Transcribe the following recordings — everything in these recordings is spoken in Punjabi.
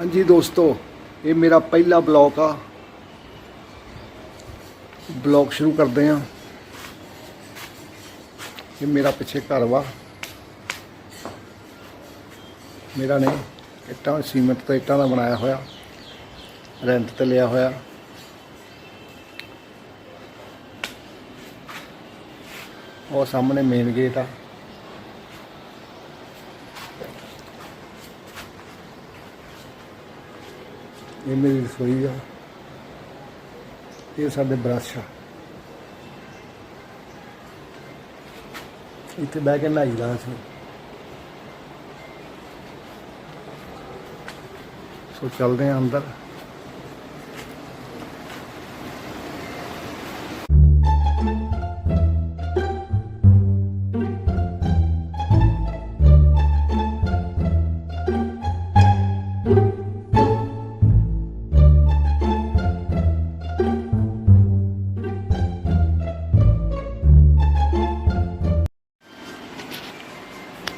ਹਾਂਜੀ ਦੋਸਤੋ, ਇਹ ਮੇਰਾ ਪਹਿਲਾ ਬਲੌਗ ਆ। ਬਲੌਗ ਸ਼ੁਰੂ ਕਰਦੇ ਆ ਇਹ ਮੇਰਾ ਪਿੱਛੇ ਘਰ ਵਾ। ਮੇਰਾ ਨੇ ਇੱਟਾਂ, ਸੀਮੈਂਟ ਤੇ ਇੱਟਾਂ ਦਾ ਬਣਾਇਆ ਹੋਇਆ। ਰੈਂਟ ਤੇ ਲਿਆ ਹੋਇਆ। ਉਹ ਸਾਹਮਣੇ ਮੇਨ ਗੇਟ ਆ। ਇਹ ਮੇਰੀ ਰਸੋਈ ਆ। ਇਹ ਸਾਡੇ ਬਰਸ਼ ਆ। ਇੱਥੇ ਬਹਿ ਕੇ ਨਹਾਈਦਾ ਅਸੀਂ। ਸੋ ਚੱਲਦੇ ਆ ਅੰਦਰ।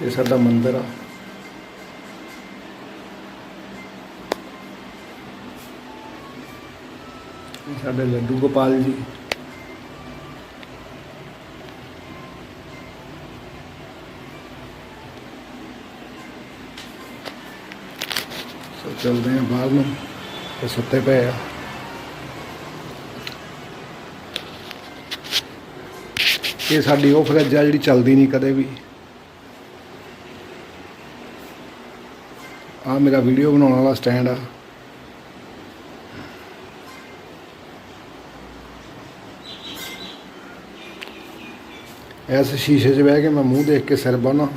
ਇਹ ਸਾਡਾ ਮੰਦਿਰ ਆ। ਸਾਡੇ ਲੱਡੂ ਗੋਪਾਲ ਜੀ। ਸੋ ਚੱਲਦੇ ਆ ਬਾਹਰ ਨੂੰ ਤੇ ਸੁੱਤੇ ਪਏ ਆ। ਇਹ ਸਾਡੀ ਉਹ ਫਰਿੱਜ ਆ ਜਿਹੜੀ ਚੱਲਦੀ ਨਹੀਂ ਕਦੇ ਵੀ। ਆ ਮੇਰਾ ਵੀਡੀਓ ਬਣਾਉਣ ਵਾਲਾ ਸਟੈਂਡ ਆ। ਇਸ ਸ਼ੀਸ਼ੇ 'ਚ ਬਹਿ ਕੇ ਮੈਂ ਮੂੰਹ ਦੇਖ ਕੇ ਸਿਰ ਬੰਨਾ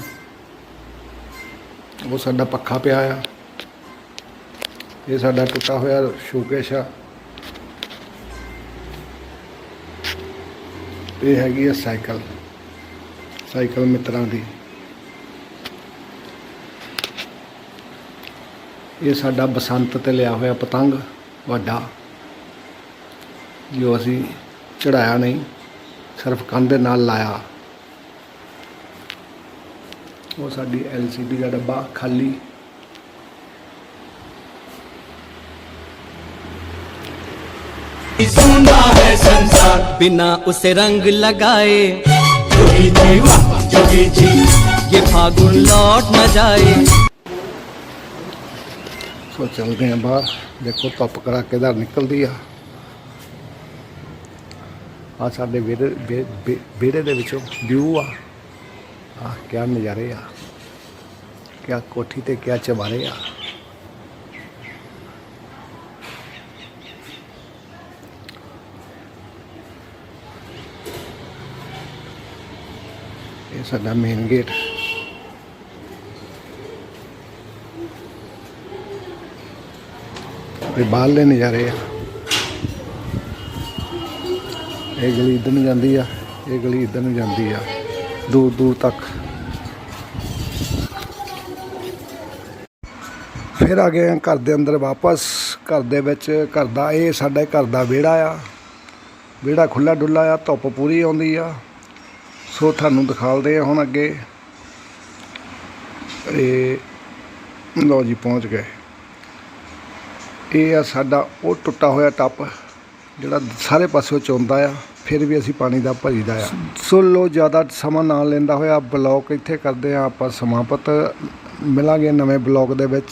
ਉਹ ਸਾਡਾ ਪੱਖਾ ਪਿਆ ਆ। ਇਹ ਸਾਡਾ ਟੁੱਟਾ ਹੋਇਆ ਸ਼ੋਕੇਸ਼ ਆ। ਇਹ ਹੈਗੀ ਆ ਸਾਈਕਲ ਸਾਈਕਲ ਮਿੱਤਰਾਂ ਦੀ। ਇਹ ਸਾਡਾ ਬਸੰਤ ਤੇ ਲਿਆ ਹੋਇਆ ਪਤੰਗ ਵੱਡਾ ਜੋ ਅਸੀਂ ਚੜਾਇਆ ਨਹੀਂ ਸਿਰਫ ਕੰਧ ਦੇ ਨਾਲ ਲਾਇਆ ਉਹ ਸਾਡੀ LCD ਦਾ ਡੱਬਾ ਖਾਲੀ सुना है संसार बिना उसे रंग लगाए जोगी जी वाह जोगी जी ये फागुन लौट न जाए ਸੋ ਚੱਲਦੇ ਆ ਬਾਹਰ। ਦੇਖੋ ਧੁੱਪ ਕੜਾਕੇਦਾਰ ਨਿਕਲਦੀ ਆ। ਆ ਸਾਡੇ ਵਿਹੜੇ ਵਿਹੜੇ ਦੇ ਵਿੱਚੋਂ ਵਿਊ ਆ। ਆ ਕਿਆ ਨਜ਼ਾਰੇ ਆ। ਕਿਆ ਕੋਠੀ ਤੇ ਕਿਆ ਚਵਾਰੇ ਆ। ਇਹ ਸਾਡਾ ਮੇਨ ਗੇਟ ਤੇ ਬਾਹਰਲੇ ਨਜ਼ਾਰੇ ਆ। ਇਹ ਗਲੀ ਇੱਧਰ ਨੂੰ ਜਾਂਦੀ ਆ, ਇਹ ਗਲੀ ਇੱਧਰ ਨੂੰ ਜਾਂਦੀ ਆ, ਦੂਰ ਦੂਰ ਤੱਕ। ਫਿਰ ਆ ਗਏ ਘਰ ਦੇ ਅੰਦਰ ਵਾਪਸ, ਘਰ ਦੇ ਵਿੱਚ ਘਰ ਦਾ ਇਹ ਸਾਡੇ ਘਰ ਦਾ ਵਿਹੜਾ ਆ। ਵਿਹੜਾ ਖੁੱਲਾ ਡੁੱਲਾ ਆ, ਧੁੱਪ ਪੂਰੀ ਆਉਂਦੀ ਆ। ਸੋ ਤੁਹਾਨੂੰ ਦਿਖਾਲਦੇ ਆ ਹੁਣ ਅੱਗੇ। ਇਹ ਲਓ ਜੀ, ਪਹੁੰਚ ਗਏ। ਇਹ ਆ ਸਾਡਾ ਉਹ ਟੁੱਟਾ ਹੋਇਆ ਟੱਪ, ਜਿਹੜਾ ਸਾਰੇ ਪਾਸਿਓਂ ਚੋਂਦਾ ਆ, ਫਿਰ ਵੀ ਅਸੀਂ ਪਾਣੀ ਦਾ ਭਰੀਦਾ ਆ। ਸੋ ਲੋ, ਜ਼ਿਆਦਾ ਸਮਾਂ ਨਾ ਲੈਂਦਾ ਹੋਇਆ ਬਲੌਗ ਇੱਥੇ ਕਰਦੇ ਆ, ਆਪਾਂ ਸਮਾਪਤ। ਮਿਲਾਂਗੇ ਨਵੇਂ ਬਲੌਗ ਦੇ ਵਿੱਚ।